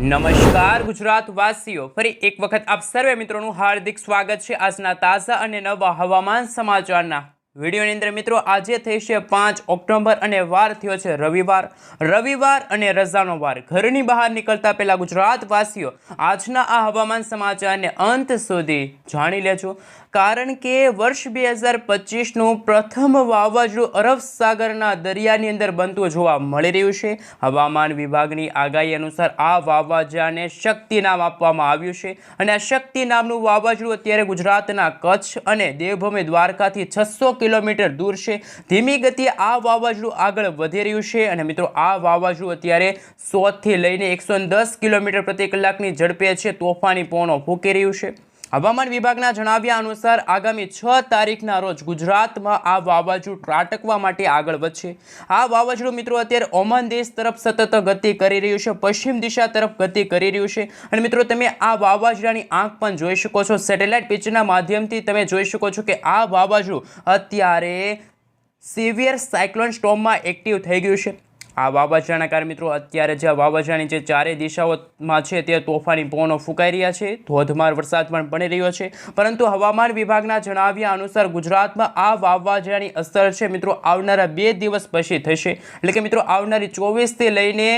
નમસ્કાર ગુજરાત વાસીઓ ફરી એક વખત આપ સર્વે મિત્રોનું હાર્દિક સ્વાગત છે આજના તાજા અને નવા હવામાન સમાચારના. વિડીયોની અંદર મિત્રો, આજે થઈ છે પાંચ ઓક્ટોબર અને વાર થયો છે રવિવાર. રવિવાર અને રજાનો વાર. ઘરની બહાર નીકળતા પહેલાં ગુજરાત વાસીઓ આજના આ હવામાન સમાચારને અંત સુધી જાણી લેજો. કારણ કે વર્ષ બે હજાર પચીસનું પ્રથમ વાવાઝોડું અરબ સાગરના દરિયાની અંદર બનતું જોવા મળી રહ્યું છે. હવામાન વિભાગની આગાહી અનુસાર આ વાવાઝાને શક્તિ નામ આપવામાં આવ્યું છે અને આ શક્તિ નામનું વાવાઝોડું અત્યારે ગુજરાતના કચ્છ અને દેવભૂમિ દ્વારકાથી છસો કિલોમીટર દૂર છે. ધીમી ગતિએ આ વાવાઝોડું આગળ વધી રહ્યું છે અને મિત્રો, આ વાવાઝોડું અત્યારે સોથી લઈને એકસો કિલોમીટર પ્રતિ કલાકની ઝડપે છે. તોફાની પવનો ફૂંકી રહ્યું છે. હવામાન વિભાગના જણાવ્યા અનુસાર આગામી છ તારીખના રોજ ગુજરાતમાં આ વાવાઝોડું ત્રાટકવા માટે આગળ વધશે. આ વાવાઝોડું મિત્રો અત્યારે ઓમાન દેશ તરફ સતત ગતિ કરી રહ્યું છે, પશ્ચિમ દિશા તરફ ગતિ કરી રહ્યું છે. અને મિત્રો તમે આ વાવાઝોડાની આંખ પણ જોઈ શકો છો. સેટેલાઇટ પિક્ચરના માધ્યમથી તમે જોઈ શકો છો કે આ વાવાઝોડું અત્યારે સિવિયર સાયક્લોન સ્ટોમમાં એક્ટિવ થઈ ગયું છે. આ વાવાઝોડાના કારણે મિત્રો, અત્યારે જે આ વાવાઝોડાની જે ચારે દિશાઓમાં છે તે તોફાની પવનો ફૂંકાઈ રહ્યા છે. ધોધમાર વરસાદ પણ પડી રહ્યો છે. પરંતુ હવામાન વિભાગના જણાવ્યા અનુસાર ગુજરાતમાં આ વાવાઝોડાની અસર છે મિત્રો, આવનારા બે દિવસ પછી થશે. એટલે કે મિત્રો, આવનારી ચોવીસથી લઈને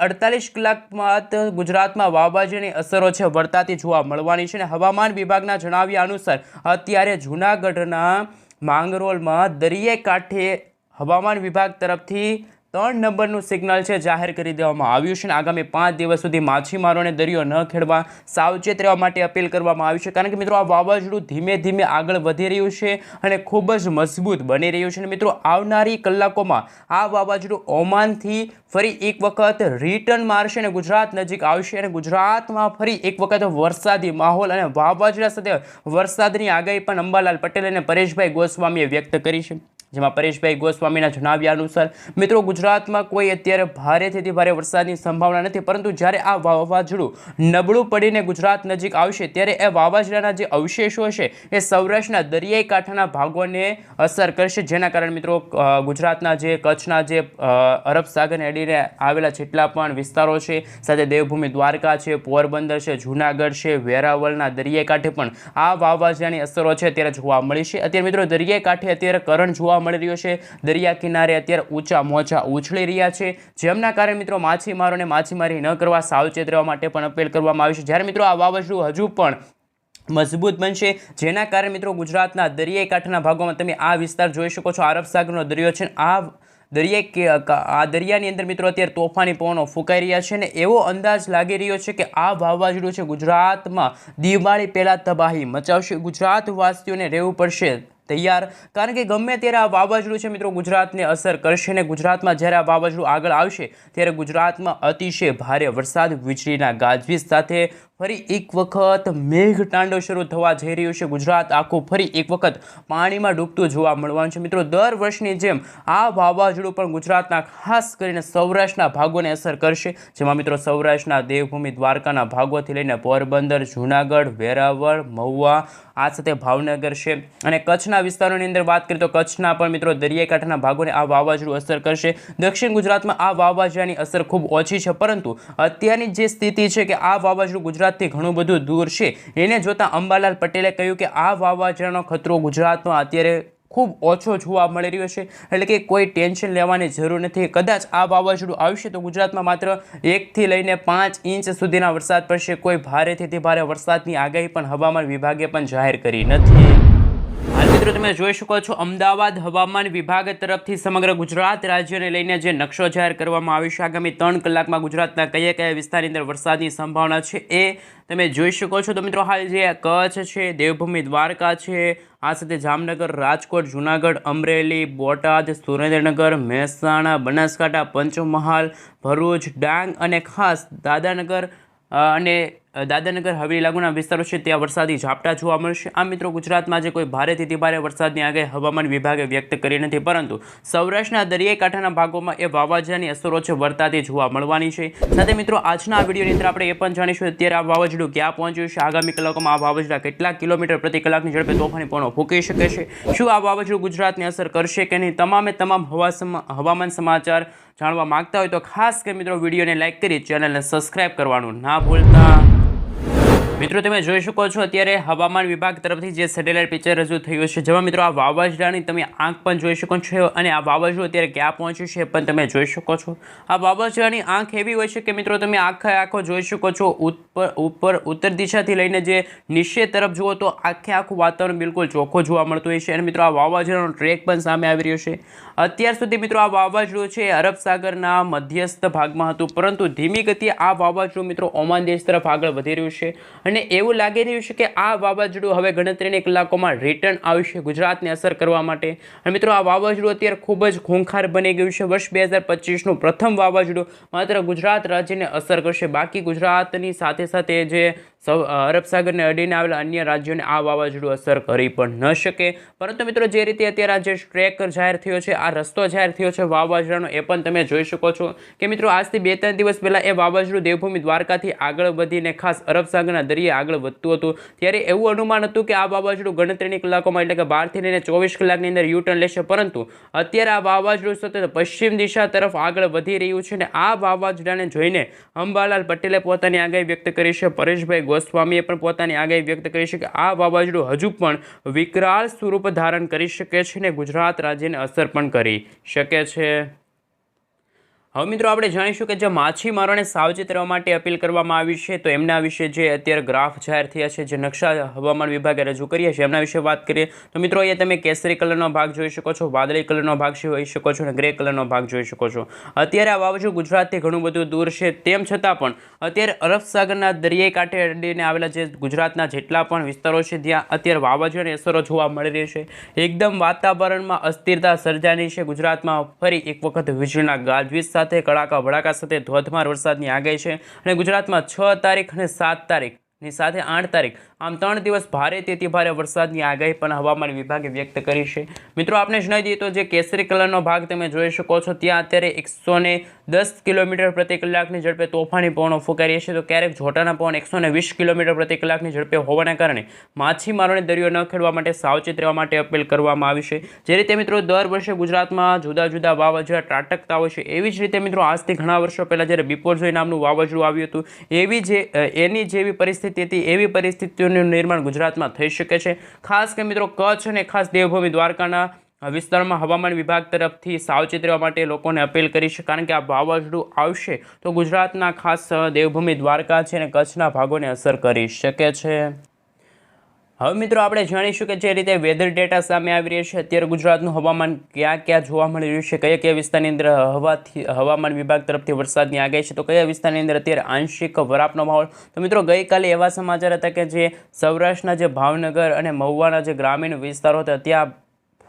અડતાલીસ કલાકમાં ગુજરાતમાં વાવાઝોડાની અસરો છે વર્તાતી જોવા મળવાની છે. અને હવામાન વિભાગના જણાવ્યા અનુસાર અત્યારે જૂનાગઢના માંગરોળમાં દરિયાઈ કાંઠે હવામાન વિભાગ તરફથી ત્રણ નંબરનું સિગ્નલ છે જાહેર કરી દેવામાં આવ્યું છે અને આગામી પાંચ દિવસ સુધી માછીમારોને દરિયો ન ખેડવા સાવચેત રહેવા માટે અપીલ કરવામાં આવી છે. કારણ કે મિત્રો, આ વાવાઝોડું ધીમે ધીમે આગળ વધી રહ્યું છે અને ખૂબ જ મજબૂત બની રહ્યું છે. અને મિત્રો, આવનારી કલાકોમાં આ વાવાઝોડું ઓમાનથી ફરી એક વખત રિટર્ન મારશે અને ગુજરાત નજીક આવશે અને ગુજરાતમાં ફરી એક વખત વરસાદી માહોલ અને વાવાઝોડા સાથે વરસાદની આગાહી પણ અંબાલાલ પટેલ અને પરેશભાઈ ગોસ્વામીએ વ્યક્ત કરી છે. જેમાં પરેશભાઈ ગોસ્વામીના જણાવ્યા અનુસાર, મિત્રો ગુજરાતમાં કોઈ અત્યારે ભારેથી ભારે વરસાદની સંભાવના નથી, પરંતુ જ્યારે આ વાવાઝોડું નબળું પડીને ગુજરાત નજીક આવશે, ત્યારે એ વાવાઝોડાના જે અવશેષો છે, એ સૌરાષ્ટ્રના દરિયાઈ કાંઠાના ભાગોને અસર કરશે. જેના કારણે મિત્રો ગુજરાતના જે કચ્છના જે અરબ સાગરને અડીને આવેલા જેટલા પણ વિસ્તારો છે, સાથે દેવભૂમિ દ્વારકા છે, પોરબંદર છે, જૂનાગઢ છે, વેરાવળના દરિયાઈ કાંઠે પણ આ વાવાઝોડાની અસરો છે અત્યારે જોવા મળી છે. અત્યારે મિત્રો દરિયાઈ કાંઠે અત્યારે કરંટ જોવા મળી રહ્યો છે. દરિયા કિનારે અત્યારે ઊંચા મોજા ઉછળી રહ્યા છે. જેમના કારણે મિત્રો માછીમારોને માછીમારી ન કરવા સાવચેત રહેવા માટે પણ અપીલ કરવામાં આવી છે. જ્યારે મિત્રો આ વાવાઝોડું હજુ પણ મજબૂત બનશે, જેના કારણે મિત્રો ગુજરાતના દરિયાઈ કાંઠાના ભાગોમાં તમે આ વિસ્તાર જોઈ શકો છો. આરબ સાગરનો દરિયો છે આ દરિયાઈ આ દરિયાની અંદર મિત્રો અત્યારે તોફાની પવનો ફૂંકાઈ રહ્યા છે ને એવો અંદાજ લાગી રહ્યો છે કે આ વાવાઝોડું છે ગુજરાતમાં દિવાળી પહેલાં તબાહી મચાવશે. ગુજરાતવાસીઓને રહેવું પડશે. તૈયાર. કારણ કે ગમે ત્યારે આ વાવાઝોડું છે મિત્રો ગુજરાતને અસર કરશે ને ગુજરાતમાં જ્યારે આ વાવાઝોડું આગળ આવશે, ત્યારે ગુજરાતમાં અતિશય ભારે વરસાદ, વીજળીના ગાજવીજ સાથે ફરી એક વખત મેઘતાંડવ શરૂ થવા જઈ રહ્યું છે. ગુજરાત આખું ફરી એક વખત પાણીમાં ડૂબતું જોવા મળવાનું છે. મિત્રો, દર વર્ષની જેમ આ વાવાઝોડું પણ ગુજરાતના ખાસ કરીને સૌરાષ્ટ્રના ભાગોને અસર કરશે. જેમાં મિત્રો સૌરાષ્ટ્રના દેવભૂમિ દ્વારકાના ભાગોથી લઈને પોરબંદર, જૂનાગઢ, વેરાવળ, મહુવા, આ સાથે ભાવનગર છે. અને કચ્છના વિસ્તારોની અંદર વાત કરીએ તો કચ્છના પણ મિત્રો દરિયાઈ કાંઠાના ભાગોને આ વાવાઝોડું અસર કરશે. દક્ષિણ ગુજરાતમાં આ વાવાઝોડાની અસર ખૂબ ઓછી છે, પરંતુ અત્યારની જે સ્થિતિ છે કે આ વાવાઝોડું ગુજરાતથી ઘણું બધું દૂર છે, એને જોતાં અંબાલાલ પટેલે કહ્યું કે આ વાવાઝોડાનો ખતરો ગુજરાતમાં અત્યારે ખૂબ ઓછો જોવા મળી રહ્યો છે, એટલે કે કોઈ ટેન્શન લેવાની જરૂર નથી. કદાચ આ વાવાઝોડું આવશે તો ગુજરાતમાં માત્ર એકથી લઈને પાંચ ઇંચ સુધીના વરસાદ પડશે. કોઈ ભારેથી ભારે વરસાદની આગાહી પણ હવામાન વિભાગે પણ જાહેર કરી નથી. મિત્રો, તમે જોઈ શકો છો, અમદાવાદ હવામાન વિભાગ તરફથી સમગ્ર ગુજરાત રાજ્યને લઈને જે નકશો જાહેર કરવામાં આવ્યો છે, આગામી ત્રણ કલાકમાં ગુજરાતના કયા કયા વિસ્તારની અંદર વરસાદની સંભાવના છે એ તમે જોઈ શકો છો. તો મિત્રો, હાલ જે કચ્છ છે, દેવભૂમિ દ્વારકા છે, આ સાથે જામનગર, રાજકોટ, જુનાગઢ, અમરેલી, બોટાદ, સુરેન્દ્રનગર, મહેસાણા, બનાસકાંઠા, પંચમહાલ, ભરૂચ, ડાંગ અને ખાસ દાદાનગર અને અ, દાદરનગર હવેલી લાગુના વિસ્તારો છે ત્યાં વરસાદી ઝાપટા જોવા મળશે. આ મિત્રો ગુજરાતમાં આજે કોઈ ભારેથી અતિભારે વરસાદની આગાહી હવામાન વિભાગે વ્યક્ત કરી નથી પરંતુ સૌરાષ્ટ્રના દરિયાઈ કાંઠાના ભાગોમાં એ વાવાઝોડાની અસરો છે વર્તાતી જોવા મળવાની છે. સાથે મિત્રો આજના આ વિડીયોની અંદર આપણે એ પણ જાણીશું અત્યારે આ વાવાઝોડું ક્યાં પહોંચ્યું છે. આગામી કલાકોમાં આ વાવાઝોડા કેટલા કિલોમીટર પ્રતિ કલાકની ઝડપે તોફાની પણ ફૂંકી શકે છે? શું આ વાવાઝોડું ગુજરાતને અસર કરશે કે નહીં? તમામે તમામ હવામાન સમાચાર જાણવા માંગતા હોય તો ખાસ કરી મિત્રો વિડીયોને લાઇક કરી ચેનલને સબસ્ક્રાઇબ કરવાનું ના ભૂલતા. મિત્રો, તમે જોઈ શકો છો, અત્યારે હવામાન વિભાગ તરફથી જે સેટેલાઇટ પિક્ચર રજૂ થયું છે, જેમાં મિત્રો આ વાવાઝોડાની તમે આંખ પણ જોઈ શકો છો અને આ વાવાઝોડું અત્યારે ક્યાં પહોંચ્યું છે પણ તમે જોઈ શકો છો. આ વાવાઝોડાની આંખ એવી હોય છે કે મિત્રો, તમે આખે આખો જોઈ શકો છો, ઉપર ઉપર, ઉત્તર દિશાથી લઈને જે નિશ્ચય તરફ જુઓ તો આખે આખું વાતાવરણ બિલકુલ ચોખ્ખું જોવા મળતું હોય છે અને મિત્રો, આ વાવાઝોડાનો ટ્રેક પણ સામે આવી રહ્યો છે. અત્યાર સુધી મિત્રો, આ વાવાઝોડું છે અરબ સાગરના મધ્યસ્થ ભાગમાં હતું, પરંતુ ધીમી ગતિએ આ વાવાઝોડું મિત્રો, ઓમાન દેશ તરફ આગળ વધી રહ્યું છે. અને એવું લાગી રહ્યું છે કે આ વાવાઝોડું હવે ગણતરીની કલાકોમાં રિટર્ન આવશે ગુજરાતને અસર કરવા માટે. અને મિત્રો, આ વાવાઝોડું અત્યારે ખૂબ જ ખૂંખાર બની ગયું છે. વર્ષ બે હજાર પચીસનું પ્રથમ વાવાઝોડું માત્ર ગુજરાત રાજ્યને અસર કરશે. બાકી ગુજરાતની સાથે સાથે જે અરબ સાગરને અડીને આવેલા અન્ય રાજ્યોને આ વાવાઝોડું અસર કરી પણ ન શકે. પરંતુ મિત્રો, જે રીતે અત્યારે આ જે ટ્રેક જાહેર થયો છે, આ રસ્તો જાહેર થયો છે વાવાઝોડાનો, એ પણ તમે જોઈ શકો છો કે મિત્રો, આજથી બે ત્રણ દિવસ પહેલાં એ વાવાઝોડું દેવભૂમિ દ્વારકાથી આગળ વધીને ખાસ અરબ સાગરના દરિયે આગળ વધતું હતું. ત્યારે એવું અનુમાન હતું કે આ વાવાઝોડું ગણતરીની કલાકોમાં એટલે કે બારથી લઈને ચોવીસ કલાકની અંદર યુટર્ન લેશે. પરંતુ અત્યારે આ વાવાઝોડું સતત પશ્ચિમ દિશા તરફ આગળ વધી રહ્યું છે અને આ વાવાઝોડાને જોઈને અંબાલાલ પટેલે પોતાની આગાહી વ્યક્ત કરી છે. પરેશભાઈ ગોસ્વામીએ પણ પોતાની આગાહી વ્યક્ત કરી છે કે આ વાવાઝોડું હજુ પણ વિકરાળ સ્વરૂપ ધારણ કરી શકે છે અને ગુજરાત રાજ્યને અસર પણ કરી શકે છે. હવે મિત્રો આપણે જાણીશું કે જે માછીમારોને સાવચેત રહેવા માટે અપીલ કરવામાં આવી છે, તો એમના વિશે જે અત્યારે ગ્રાફ જાહેર થયા છે, જે નકશા હવામાન વિભાગે રજૂ કરીએ છીએ એમના વિશે વાત કરીએ. તો મિત્રો અહીંયા તમે કેસરી કલરનો ભાગ જોઈ શકો છો, વાદળી કલરનો ભાગ જોઈ શકો છો અને ગ્રે કલરનો ભાગ જોઈ શકો છો. અત્યારે આ વાવાઝોડું ગુજરાતથી ઘણું બધું દૂર છે, તેમ છતાં પણ અત્યારે અરબ સાગરના દરિયાઈ કાંઠે અડીને આવેલા જે ગુજરાતના જેટલા પણ વિસ્તારો છે, ત્યાં અત્યારે વાવાઝોડાની અસરો જોવા મળી રહી છે. એકદમ વાતાવરણમાં અસ્થિરતા સર્જાની છે, ગુજરાતમાં ફરી એક વખત વીજળીના ગાજવીજ સાથે કડાકા ભડાકા સાથે ધોધમાર વરસાદની આગાહી છે અને ગુજરાતમાં છ તારીખ અને સાત તારીખની સાથે આઠ તારીખ આમ ત્રણ દિવસ ભારે તેથી ભારે વરસાદની આગાહી પણ હવામાન વિભાગે વ્યક્ત કરી છે. મિત્રો આપણે જણાવી દઈએ તો જે કેસરી કલરનો ભાગ તમે જોઈ શકો છો, ત્યાં અત્યારે એકસો દસ કિલોમીટર પ્રતિ કલાકની ઝડપે તોફાની પવનો ફૂંકાઈ રહ્યા છે. તો ક્યારેક જોટાના પવન એકસો વીસ કિલોમીટર પ્રતિ કલાકની ઝડપે હોવાના કારણે માછીમારોને દરિયો ન ખેડવા માટે સાવચેત રહેવા માટે અપીલ કરવામાં આવી છે. જે રીતે મિત્રો, દર વર્ષે ગુજરાતમાં જુદા જુદા વાવાઝોડા ત્રાટકતા હોય છે, એવી જ રીતે મિત્રો, આજથી ઘણા વર્ષો પહેલાં જ્યારે બિપોરજોય નામનું વાવાઝોડું આવ્યું હતું, એવી જે એની જેવી પરિસ્થિતિ હતી, એવી પરિસ્થિતિઓનું નિર્માણ ગુજરાતમાં થઈ શકે છે. ખાસ કે મિત્રો, કચ્છ અને ખાસ દેવભૂમિ દ્વારકાના વિસ્તારમાં હવામાન વિભાગ તરફથી સાવચેત રહેવા માટે લોકોને અપીલ કરી છે. કારણ કે આ વાવાઝોડું આવશે તો ગુજરાતના ખાસ દેવભૂમિ દ્વારકા છે અને કચ્છના ભાગોને અસર કરી શકે છે. હવે મિત્રો આપણે જાણીશું કે જે રીતે વેધર ડેટા સામે આવી રહ્યા છે, અત્યારે ગુજરાતનું હવામાન ક્યાં ક્યાં જોવા મળી રહ્યું છે, કયા કયા વિસ્તારની અંદર હવાથી, હવામાન વિભાગ તરફથી વરસાદની આગાહી છે, તો કયા વિસ્તારની અંદર અત્યારે આંશિક વરાપનો માહોલ તો મિત્રો ગઈકાલે એવા સમાચાર હતા કે જે સૌરાષ્ટ્રના જે ભાવનગર અને મહુવાના જે ગ્રામીણ વિસ્તારો હતા, ત્યાં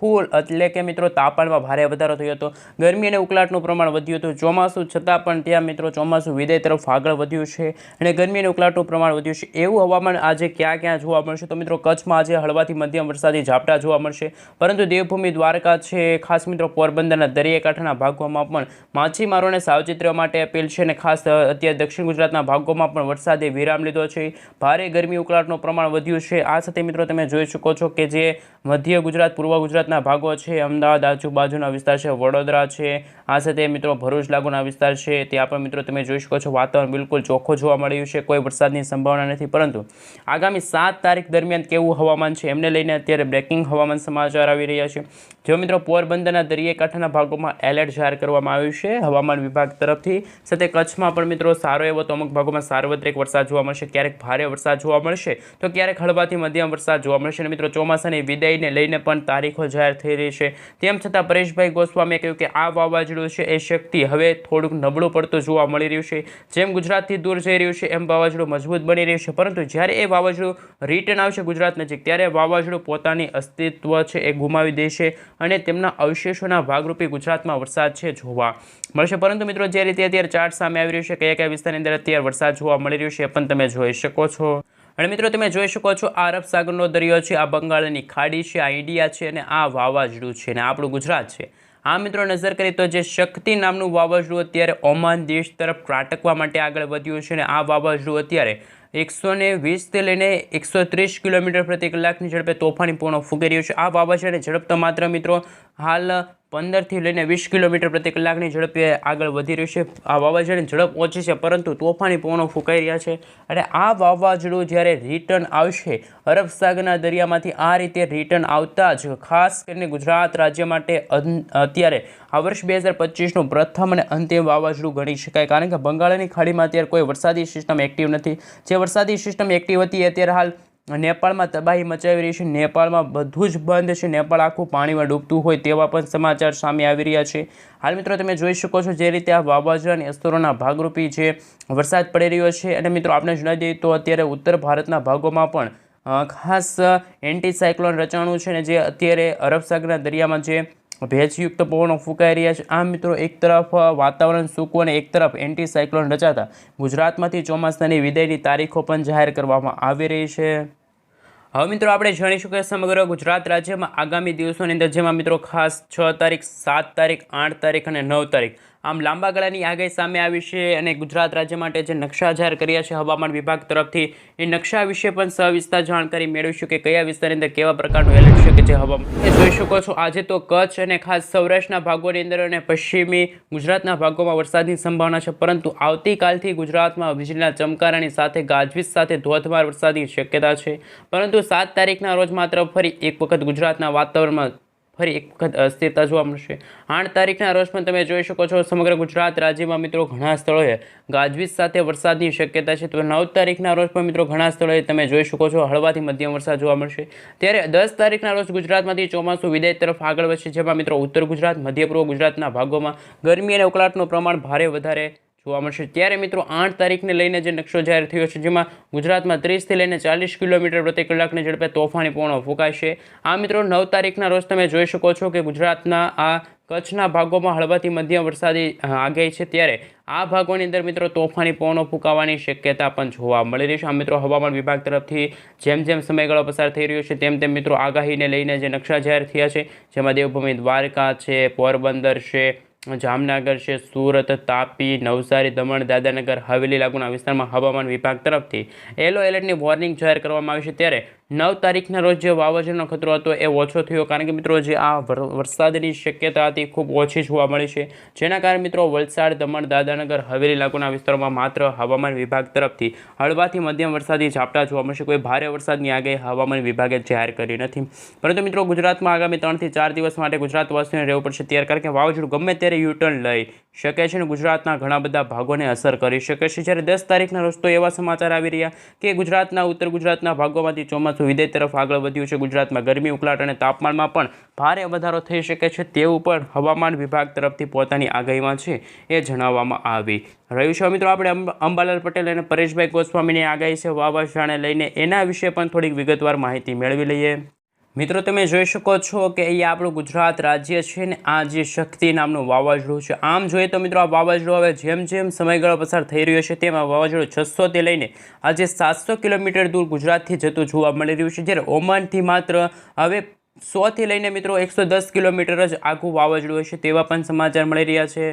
ફૂલ, એટલે કે મિત્રો તાપમાનમાં ભારે વધારો થયો હતો. ગરમી અને ઉકળાટનું પ્રમાણ વધ્યું હતું. ચોમાસું છતાં પણ ત્યાં મિત્રો ચોમાસું વિદાય તરફ આગળ વધ્યું છે અને ગરમી અને ઉકળાટનું પ્રમાણ વધ્યું છે. એવું હવામાન આજે ક્યાં ક્યાં જોવા મળશે? તો મિત્રો કચ્છમાં આજે હળવાથી મધ્યમ વરસાદી ઝાપટા જોવા મળશે. પરંતુ દેવભૂમિ દ્વારકા છે, ખાસ મિત્રો પોરબંદરના દરિયાકાંઠાના ભાગોમાં પણ માછીમારોને સાવચેત રહેવા માટે અપીલ છે અને ખાસ અત્યારે દક્ષિણ ગુજરાતના ભાગોમાં પણ વરસાદે વિરામ લીધો છે. ભારે ગરમી, ઉકળાટનું પ્રમાણ વધ્યું છે. આ સાથે મિત્રો તમે જોઈ શકો છો કે જે મધ્ય ગુજરાત, પૂર્વ ગુજરાતના ભાગો છે, અમદાવાદ, આજુબાજુના વિસ્તાર છે, વડોદરા છે, આ સાથે મિત્રો ભરૂચ લાગુના વિસ્તાર છે, ત્યાં પણ મિત્રો તમે જોઈ શકો છો વાતાવરણ બિલકુલ ચોખ્ખું જોવા મળ્યું છે, કોઈ વરસાદની સંભાવના નથી, પરંતુ આગામી સાત તારીખ દરમિયાન કેવું હવામાન છે, એમને લઈને અત્યારે બ્રેકિંગ હવામાન સમાચાર આવી રહ્યા છે. જો મિત્રો, પોરબંદરના દરિયાકાંઠાના ભાગોમાં એલર્ટ જાહેર કરવામાં આવ્યું છે. હવામાન વિભાગ તરફથી સાથે કચ્છમાં પણ મિત્રો સારો એવો તો અમુક ભાગોમાં સાર્વત્રિક વરસાદ જોવા મળશે. ક્યારેક ભારે વરસાદ જોવા મળશે, તો ક્યારેક હળવાથી મધ્યમ વરસાદ જોવા મળશે. અને મિત્રો, ચોમાસાની વિદાયને લઈને પણ તારીખો જાહેર થઈ રહી છે. તેમ છતાં પરેશભાઈ ગોસ્વામીએ કહ્યું કે આ વાવાઝોડું છે એ શક્તિ હવે થોડુંક નબળું પડતું જોવા મળી રહ્યું છે. જેમ ગુજરાતથી દૂર જઈ રહ્યું છે, એમ વાવાઝોડું મજબૂત બની રહ્યું છે. પરંતુ જ્યારે એ વાવાઝોડું રિટર્ન આવશે ગુજરાત નજીક, ત્યારે વાવાઝોડું પોતાની અસ્તિત્વ છે એ ગુમાવી દેશે. અને તેમના અવશેષોના ભાગરૂપે ગુજરાતમાં વરસાદ છે જોવા મળશે. પરંતુ મિત્રો, જે રીતે અત્યારે ચાર્ટ સામે આવી રહ્યું છે, કયા કયા વિસ્તારની અંદર અત્યારે વરસાદ જોવા મળી રહ્યો છે પણ તમે જોઈ શકો છો. અને મિત્રો, તમે જોઈ શકો છો આ અરબ સાગરનો દરિયો છે, આ બંગાળની ખાડી છે, આ ઇન્ડિયા છે અને આ વાવાઝોડું છે અને આપણું ગુજરાત છે. આ મિત્રો, નજર કરીએ તો જે શક્તિ નામનું વાવાઝોડું અત્યારે ઓમાન દેશ તરફ ત્રાટકવા માટે આગળ વધ્યું છે અને આ વાવાઝોડું અત્યારે એકસો ને વીસથી લઈને એકસો ત્રીસ કિલોમીટર પ્રતિ કલાકની ઝડપે તોફાની પૂર્ણ ફૂંકી રહ્યું છે. આ વાવાઝોડાની ઝડપ તો માત્ર મિત્રો હાલ પંદરથી લઈને વીસ કિલોમીટર પ્રતિ કલાકની ઝડપે આગળ વધી રહ્યું છે. આ વાવાઝોડાની ઝડપ ઓછી છે, પરંતુ તોફાની પવનો ફૂંકાઈ રહ્યા છે. અને આ વાવાઝોડું જ્યારે રિટર્ન આવશે, અરબ સાગરના દરિયામાંથી આ રીતે રિટર્ન આવતા જ ખાસ કરીને ગુજરાત રાજ્ય માટે અત્યારે આ વર્ષ બે હજાર પચીસનું પ્રથમ અને અંતિમ વાવાઝોડું ગણી શકાય. કારણ કે બંગાળની ખાડીમાં અત્યારે કોઈ વરસાદી સિસ્ટમ એક્ટિવ નથી. જે વરસાદી સિસ્ટમ એક્ટિવ હતી અત્યારે હાલ નેપાળમાં તબાહી મચાવી રહી છે. નેપાળમાં બધું જ બંધ છે. નેપાળ આખું પાણીમાં ડૂબતું હોય તેવા પણ સમાચાર સામે આવી રહ્યા છે. હાલ મિત્રો તમે જોઈ શકો છો જે રીતે આ વાવાઝોડા અને અસ્તરોના ભાગરૂપી જે વરસાદ પડી રહ્યો છે. અને મિત્રો આપણે જણાવી દઈએ તો અત્યારે ઉત્તર ભારતના ભાગોમાં પણ ખાસ એન્ટી સાયક્લોન રચાણું છે. ને જે અત્યારે અરબ સાગરના દરિયામાં જે ભેજયુક્ત પવનો ફૂંકાઈ રહ્યા છે. આમ મિત્રો, એક તરફ વાતાવરણ સૂકું અને એક તરફ એન્ટી સાયક્લોન રચાતા ગુજરાતમાંથી ચોમાસાની વિદાયની તારીખો પણ જાહેર કરવામાં આવી રહી છે. હવે મિત્રો, આપણે જાણીશું કે સમગ્ર ગુજરાત રાજ્યમાં આગામી દિવસોની અંદર, જેમાં મિત્રો ખાસ છ તારીખ, સાત તારીખ, આઠ તારીખ અને નવ તારીખ આમ લાંબા ગાળાની આગાહી સામે આવી છે અને ગુજરાત રાજ્ય માટે જે નકશા જાહેર કર્યા છે હવામાન વિભાગ તરફથી, એ નકશા વિશે પણ સવિસ્તાર જાણકારી મેળવીશું કે કયા વિસ્તારની અંદર કેવા પ્રકારનું એલર્ટ છે કે જે હવામાન જોઈ શકો છો. આજે તો કચ્છ અને ખાસ સૌરાષ્ટ્રના ભાગોની અંદર અને પશ્ચિમી ગુજરાતના ભાગોમાં વરસાદની સંભાવના છે, પરંતુ આવતીકાલથી ગુજરાતમાં વીજળીના ચમકારાની સાથે ગાજવીજ સાથે ધોધમાર વરસાદની શક્યતા છે. પરંતુ સાત તારીખના રોજ માત્ર ફરી એક વખત ગુજરાતના વાતાવરણમાં ફરી એક વખત અસ્થિરતા જોવા મળશે. આઠ તારીખના રોજ પણ તમે જોઈ શકો છો. સમગ્ર ગુજરાત રાજ્યમાં મિત્રો ઘણા સ્થળોએ ગાજવીજ સાથે વરસાદની શક્યતા છે. તો નવ તારીખના રોજ પણ મિત્રો ઘણા સ્થળોએ તમે જોઈ શકો છો, હળવાથી મધ્યમ વરસાદ જોવા મળશે. ત્યારે દસ તારીખના રોજ ગુજરાતમાંથી ચોમાસું વિદાય તરફ આગળ વધશે, જેમાં મિત્રો ઉત્તર ગુજરાત, મધ્ય પૂર્વ ગુજરાતના ભાગોમાં ગરમી અને ઉકળાટનું પ્રમાણ ભારે વધારે જોવા મળશે. ત્યારે મિત્રો આઠ તારીખને લઈને જે નકશો જાહેર થયો છે, જેમાં ગુજરાતમાં ત્રીસથી લઈને ચાલીસ કિલોમીટર પ્રતિ કલાકની ઝડપે તોફાની પવનો ફૂંકાશે. આ મિત્રો નવ તારીખના રોજ તમે જોઈ શકો છો કે ગુજરાતના આ કચ્છના ભાગોમાં હળવાથી મધ્યમ વરસાદી આગાહી છે. ત્યારે આ ભાગોની અંદર મિત્રો તોફાની પવનો ફૂંકાવાની શક્યતા પણ જોવા મળી રહી છે. આ મિત્રો હવામાન વિભાગ તરફથી જેમ જેમ સમયગાળો પસાર થઈ રહ્યો છે, તેમ તેમ મિત્રો આગાહીને લઈને જે નકશા જાહેર થયા છે, જેમાં દેવભૂમિ દ્વારકા છે, પોરબંદર છે જામનગર છે, સુરત, તાપી, નવસારી, દમણ દાદાનગર હવેલી લાગુના વિસ્તારમાં હવામાન વિભાગ તરફથી યલો એલર્ટની વોર્નિંગ જાહેર કરવામાં આવી છે. ત્યારે નવ તારીખના રોજ જે વાવાઝોડાનો ખતરો હતો એ ઓછો થયો. કારણ કે મિત્રો જે આ વરસાદની શક્યતા હતી ખૂબ ઓછી જોવા મળી છે. જેના કારણે મિત્રો વલસાડ, દમણ દાદાનગર હવેલી લાગુના વિસ્તારોમાં માત્ર હવામાન વિભાગ તરફથી હળવાથી મધ્યમ વરસાદી ઝાપટા જોવા મળશે. કોઈ ભારે વરસાદની આગાહી હવામાન વિભાગે જાહેર કરી નથી. પરંતુ મિત્રો ગુજરાતમાં આગામી ત્રણથી ચાર દિવસ માટે ગુજરાતવાસીઓને રહેવું પડશે ત્યારે, કારણ કે વાવાઝોડું ગમે ત્યારે યુટર્ન લઈ શકે છે અને ગુજરાતના ઘણા બધા ભાગોને અસર કરી શકે છે. જ્યારે દસ તારીખના રોજ તો એવા સમાચાર આવી રહ્યા કે ગુજરાતના, ઉત્તર ગુજરાતના ભાગોમાંથી ચોમાસું વિદેશ તરફ આગળ વધ્યું છે. ગુજરાતમાં ગરમી, ઉકળાટ અને તાપમાનમાં પણ ભારે વધારો થઈ શકે છે. તેવું પણ હવામાન વિભાગ તરફથી પોતાની આગાહીમાં છે એ જણાવવામાં આવી રહ્યું છે. મિત્રો, આપણે અંબ- અંબાલાલ પટેલ અને પરેશભાઈ ગોસ્વામીની આગાહી છે. વાવાઝોડાને લઈને એના વિશે પણ થોડીક વિગતવાર માહિતી મેળવી લઈએ. મિત્રો, તમે જોઈ શકો છો કે અહીંયા આપણું ગુજરાત રાજ્ય છે ને આ જે શક્તિ નામનું વાવાઝોડું છે. આમ જોઈએ તો મિત્રો, આ વાવાઝોડું હવે જેમ જેમ સમયગાળો પસાર થઈ રહ્યો છે તેમ આ વાવાઝોડું છસોથી લઈને આજે સાતસો કિલોમીટર દૂર ગુજરાતથી જતું જોવા મળી રહ્યું છે, જ્યારે ઓમાનથી માત્ર હવે સોથી લઈને મિત્રો એકસો દસ કિલોમીટર જ આખું વાવાઝોડું હશે તેવા પણ સમાચાર મળી રહ્યા છે.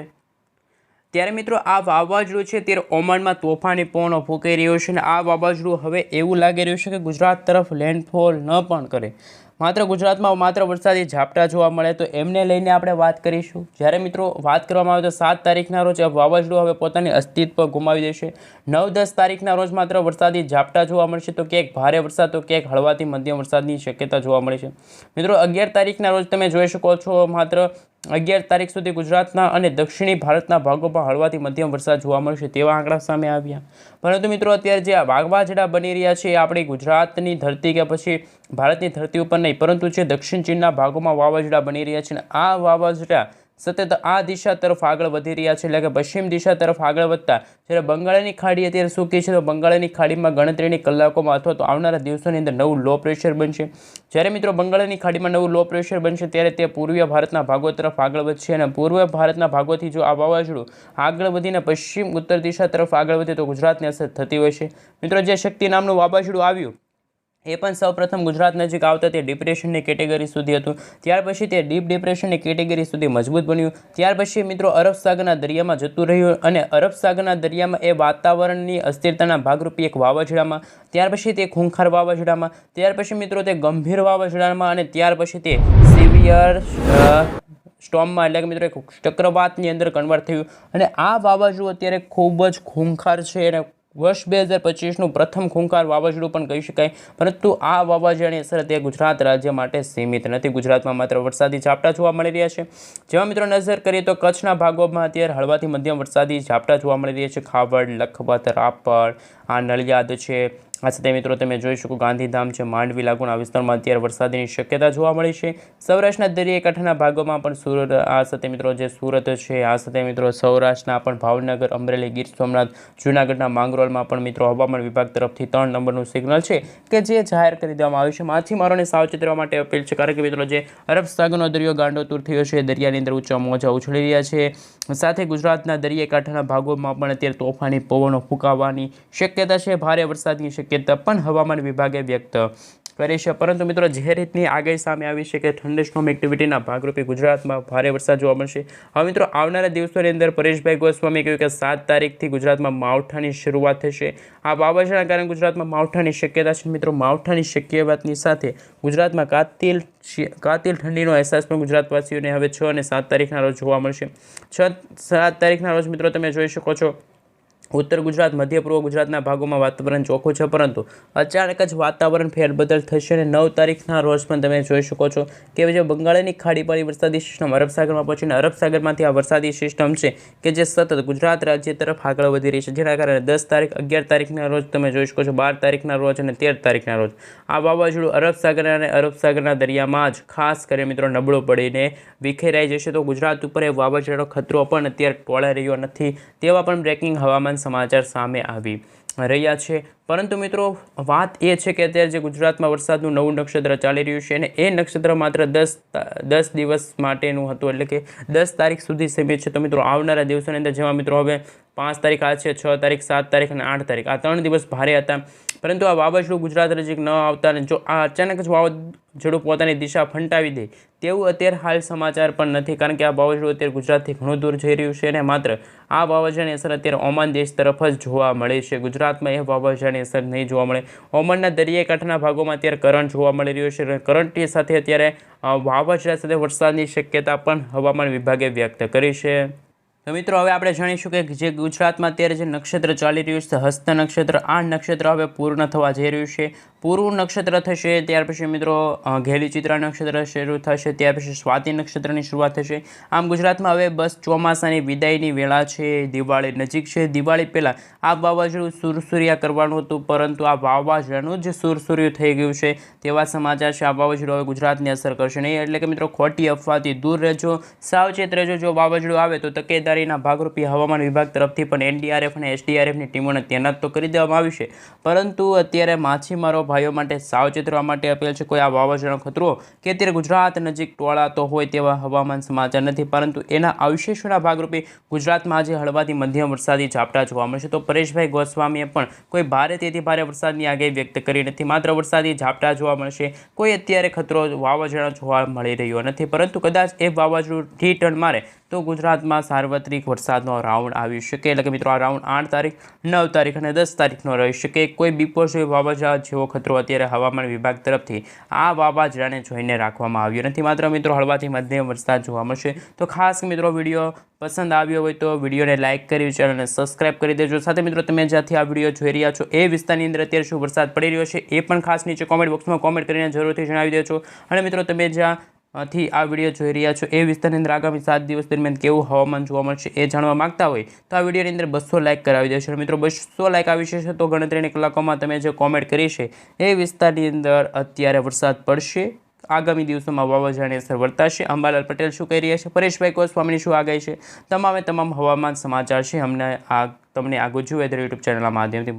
ત્યારે મિત્રો, આ વાવાઝોડું છે ત્યારે ઓમાનમાં તોફાની પવનો ફૂંકાઈ રહ્યો છે અને આ વાવાઝોડું હવે એવું લાગી રહ્યું છે કે ગુજરાત તરફ લેન્ડફોલ ન પણ કરે. માત્ર ગુજરાતમાં માત્ર વરસાદી ઝાપટા જોવા મળે તો એમને લઈને આપણે વાત કરીશું. જ્યારે મિત્રો વાત કરવામાં આવે તો સાત તારીખના રોજ વાવાઝોડું હવે પોતાની અસ્તિત્વ ગુમાવી દેશે. નવ દસ તારીખના રોજ માત્ર વરસાદી ઝાપટા જોવા મળશે તો ક્યાંક ભારે વરસાદ તો ક્યાંક હળવાથી મધ્યમ વરસાદની શક્યતા જોવા મળે છે. મિત્રો, અગિયાર તારીખના રોજ તમે જોઈ શકો છો માત્ર અગિયાર તારીખ સુધી ગુજરાતના અને દક્ષિણી ભારતના ભાગોમાં હળવાથી મધ્યમ વરસાદ જોવા મળશે તેવા આંકડા સામે આવ્યા. પરંતુ મિત્રો, અત્યારે જે આ વાવાઝોડા બની રહ્યા છે આપણી ગુજરાતની ધરતી કે પછી ભારતની ધરતી ઉપર નહીં, પરંતુ જે દક્ષિણ ચીનના ભાગોમાં વાવાઝોડા બની રહ્યા છે આ વાવાઝોડા સતત આ દિશા તરફ આગળ વધી રહ્યા છે. એટલે કે પશ્ચિમ દિશા તરફ આગળ વધતા જ્યારે બંગાળની ખાડી અત્યારે કહે છે, તો બંગાળની ખાડીમાં ગણતરીની કલાકોમાં અથવા તો આવનારા દિવસોની અંદર નવું લો પ્રેશર બનશે. જ્યારે મિત્રો બંગાળની ખાડીમાં નવું લો પ્રેશર બનશે, ત્યારે તે પૂર્વીય ભારતના ભાગો તરફ આગળ વધશે અને પૂર્વ ભારતના ભાગોથી જો આ વાવાઝોડું આગળ વધીને પશ્ચિમ ઉત્તર દિશા તરફ આગળ વધે, તો ગુજરાતની અસર થતી હોય છે. મિત્રો, જે શક્તિ નામનું વાવાઝોડું આવ્યું એ પણ સૌપ્રથમ ગુજરાત નજીક આવતા તે ડિપ્રેશનની કેટેગરી સુધી હતું. ત્યાર પછી તે ડીપ ડિપ્રેશનની કેટેગરી સુધી મજબૂત બન્યું. ત્યાર પછી મિત્રો અરબ સાગરના દરિયામાં જતું રહ્યું અને અરબ સાગરના દરિયામાં એ વાતાવરણની અસ્થિરતાના ભાગરૂપે એક વાવાઝોડામાં, ત્યાર પછી તે ખૂંખાર વાવાઝોડામાં, ત્યાર પછી મિત્રો તે ગંભીર વાવાઝોડામાં અને ત્યાર પછી તે સિવિયર સ્ટોમમાં એટલે કે મિત્રો એક ચક્રવાતની અંદર કન્વર્ટ થયું. અને આ વાવાઝોડું અત્યારે ખૂબ જ ખૂંખાર છે અને વર્ષ બે હજાર પચીસનું પ્રથમ ખૂંખાર વાવાઝોડું પણ કહી શકાય. પરંતુ આ વાવાઝોડાની અસર અત્યારે ગુજરાત રાજ્ય માટે સીમિત નથી. ગુજરાતમાં માત્ર વરસાદી ઝાપટા જોવા મળી રહ્યા છે. જેમાં મિત્રો નજર કરીએ તો કચ્છના ભાગોમાં અત્યારે હળવાથી મધ્યમ વરસાદી ઝાપટા જોવા મળી રહ્યા છે. ખાવડ, લખપત, રાપર, આ નળિયાદ છે. આ સાથે મિત્રો તમે જોઈ શકો ગાંધીધામ છે, માંડવી, લાગુના વિસ્તારમાં અત્યારે વરસાદની શક્યતા જોવા મળી છે. સૌરાષ્ટ્રના દરિયાકાંઠાના ભાગોમાં પણ સુરત, આ સાથે મિત્રો જે સુરત છે, આ સાથે મિત્રો સૌરાષ્ટ્રના પણ ભાવનગર, અમરેલી, ગીર સોમનાથ, જૂનાગઢના માંગરોળમાં પણ મિત્રો હવામાન વિભાગ તરફથી ત્રણ નંબરનું સિગ્નલ છે કે જે જાહેર કરી દેવામાં આવ્યું છે. માછીમારોને સાવચેત રહેવા માટે અપીલ છે કારણ કે મિત્રો જે અરબ સાગરનો દરિયો ગાંડોતુર થયો છે, દરિયાની અંદર ઊંચા મોજા ઉછળી રહ્યા છે. સાથે ગુજરાતના દરિયાકાંઠાના ભાગોમાં પણ અત્યારે તોફાની, પવનો ફૂંકાવાની શક્યતા છે. ભારે વરસાદની શક્યતા પણ હવામાન વિભાગે વ્યક્ત કરી છે. પરંતુ મિત્રો, જે રીતની આગાહી સામે આવી છે કે થંડરસ્ટોમ એક્ટિવિટીના ભાગરૂપે ગુજરાતમાં ભારે વરસાદ જોવા મળશે. હવે મિત્રો, આવનારા દિવસોની અંદર પરેશભાઈ ગોસ્વામીએ કહ્યું કે સાત તારીખથી ગુજરાતમાં માવઠાની શરૂઆત થશે. આ વાવાઝોડાના કારણે ગુજરાતમાં માવઠાની શક્યતા છે. મિત્રો, માવઠાની શક્યતાની સાથે ગુજરાતમાં કાતિલ કાતિલ ઠંડીનો અહેસાસ પણ ગુજરાતવાસીઓને હવે છ અને સાત તારીખના રોજ જોવા મળશે. છ, સાત તારીખના રોજ મિત્રો, તમે જોઈ શકો છો ઉત્તર ગુજરાત, મધ્ય પૂર્વ ગુજરાતના ભાગોમાં વાતાવરણ ચોખ્ખું છે, પરંતુ અચાનક જ વાતાવરણ ફેરબદલ થશે અને નવ તારીખના રોજ પણ તમે જોઈ શકો છો કે જે બંગાળની ખાડી પડી વરસાદી સિસ્ટમ અરબસાગરમાં પહોંચીને અરબસાગરમાંથી આ વરસાદી સિસ્ટમ છે કે જે સતત ગુજરાત રાજ્ય તરફ આગળ વધી રહી છે. જેના કારણે દસ તારીખ, અગિયાર તારીખના રોજ તમે જોઈ શકો છો, બાર તારીખના રોજ અને તેર તારીખના રોજ. આ વાવાઝોડું અરબ સાગર અને અરબસાગરના દરિયામાં જ ખાસ કરીને મિત્રો નબળું પડીને વિખેરાઈ જશે. તો ગુજરાત ઉપર એ વાવાઝોડાનો ખતરો પણ અત્યારે ટોળાઈ રહ્યો નથી. તેવા પણ બ્રેકિંગ હવામાન સમાચાર સામે આવી રહ્યા છે. પરંતુ મિત્રો, વાત એ છે કે અત્યારે જે ગુજરાતમાં વરસાદનું નવું નક્ષત્ર ચાલી રહ્યું છે અને એ નક્ષત્ર માત્ર દસ દસ દિવસ માટેનું હતું. એટલે કે દસ તારીખ સુધી સીમિત છે. તો મિત્રો, આવનારા દિવસોની અંદર જેમાં મિત્રો, હવે પાંચ તારીખ આ છે, છ તારીખ, સાત તારીખ અને આઠ તારીખ આ ત્રણ દિવસ ભારે હતા. પરંતુ આ વાવાઝોડું ગુજરાત નજીક ન આવતા અને જો આ અચાનક જ વાવાઝોડું પોતાની દિશા ફંટાવી દે તેવું અત્યારે હાલ સમાચાર પણ નથી, કારણ કે આ વાવાઝોડું અત્યારે ગુજરાતથી ઘણું દૂર જઈ રહ્યું છે અને માત્ર આ વાવાઝોડાની અસર અત્યારે ઓમાન દેશ તરફ જ જોવા મળે છે. ગુજરાતમાં એ વાવાઝોડાની અસર નહીં જોવા મળે. ઓમાનના દરિયાકાંઠાના ભાગોમાં અત્યારે કરંટ જોવા મળી રહ્યો છે કરંટની સાથે અત્યારે વાવાઝોડા સાથે વરસાદની શક્યતા પણ હવામાન વિભાગે વ્યક્ત કરી છે. તો મિત્રો, હવે આપણે જાણીશું કે જે ગુજરાતમાં અત્યારે જે નક્ષત્ર ચાલી રહ્યું છે, હસ્ત નક્ષત્ર, આ નક્ષત્ર હવે પૂર્ણ થવા જઈ રહ્યું છે. પૂરું નક્ષત્ર થશે, ત્યાર પછી મિત્રો ઘેલી ચિત્રા નક્ષત્ર શરૂ થશે, ત્યાર પછી સ્વાતિ નક્ષત્રની શરૂઆત થશે. આમ ગુજરાતમાં હવે બસ ચોમાસાની વિદાયની વેળા છે, દિવાળી નજીક છે. દિવાળી પહેલાં આ વાવાઝોડું સુરસુરિયા કરવાનું હતું, પરંતુ આ વાવાઝોડાનું જ સુરસુર્યું થઈ ગયું છે, તેવા સમાચાર છે. આ વાવાઝોડું હવે ગુજરાતને અસર કરશે નહીં. એટલે કે મિત્રો, ખોટી અફવાથી દૂર રહેજો, સાવચેત રહેજો. જો વાવાઝોડું આવે તો તકેદારીના ભાગરૂપે હવામાન વિભાગ તરફથી પણ એનડીઆરએફ અને એસડીઆરએફની ટીમોને તૈનાત તો કરી દેવામાં આવી છે. પરંતુ અત્યારે માછીમારો ભાઈઓ માટે સાવચેત રહેવા માટે અપીલ છે. કોઈ આ વાવાઝોડાનો ખતરો કે અત્યારે ગુજરાત નજીક ટોળાતો હોય તેવા હવામાન સમાચાર નથી. પરંતુ એના અવશેષોના ભાગરૂપે ગુજરાતમાં આજે હળવાથી મધ્યમ વરસાદી ઝાપટા જોવા મળશે. તો પરેશભાઈ ગોસ્વામીએ પણ કોઈ ભારે તેથી ભારે વરસાદની આગાહી વ્યક્ત કરી નથી. માત્ર વરસાદી ઝાપટા જોવા મળશે. કોઈ અત્યારે ખતરો, વાવાઝોડા જોવા મળી રહ્યો નથી. પરંતુ કદાચ એ વાવાઝોડું ઠી ટર્ન મારે તો ગુજરાતમાં સાર્વત્રિક વરસાદનો રાઉન્ડ આવી શકે. એટલે કે મિત્રો, આ રાઉન્ડ આઠ તારીખ, નવ તારીખ અને દસ તારીખનો રહી શકે. કોઈ બિપોષી વાવાઝોડા જેવો ખતરો અત્યારે હવામાન વિભાગ તરફથી આ વાવાઝોડાને જોઈને રાખવામાં આવ્યો નથી. માત્ર મિત્રો, હળવાથી મધ્યમ વરસાદ જોવા મળશે. તો ખાસ મિત્રો, વીડિયો પસંદ આવ્યો હોય તો વિડીયોને લાઇક કરી, ચેનલને સબસ્ક્રાઇબ કરી દેજો. સાથે મિત્રો, તમે જ્યાંથી આ વીડિયો જોઈ રહ્યા છો એ વિસ્તારની અંદર અત્યારે શું વરસાદ પડી રહ્યો છે એ પણ ખાસ નીચે કોમેન્ટ બોક્સમાં કોમેન્ટ કરીને જરૂરથી જણાવી દેજો. અને મિત્રો, તમે જ્યાં થી આ વીડિયો જોઈ રહ્યા છો એ વિસ્તારની અંદર આગામી સાત દિવસ દરમિયાન કેવું હવામાન જોવા મળશે એ જાણવા માંગતા હોય તો આ વિડીયોની અંદર બસો લાઇક કરાવી દેશો મિત્રો, બસો લાઇક આવી જશે તો ગણતરીની કલાકોમાં તમે જે કોમેન્ટ કરી છે એ વિસ્તારની અંદર અત્યારે વરસાદ પડશે. આગામી દિવસોમાં વાવાઝોડાની અસર વર્તાશે. અંબાલાલ પટેલ શું કહી રહ્યા છે? પરેશભાઈ ગોસ્વામીની શું આગાહી છે? તમામે તમામ હવામાન સમાચાર છે. અમને આ, તમને આ ગુજુ વેધર યુટ્યુબ ચેનલના માધ્યમથી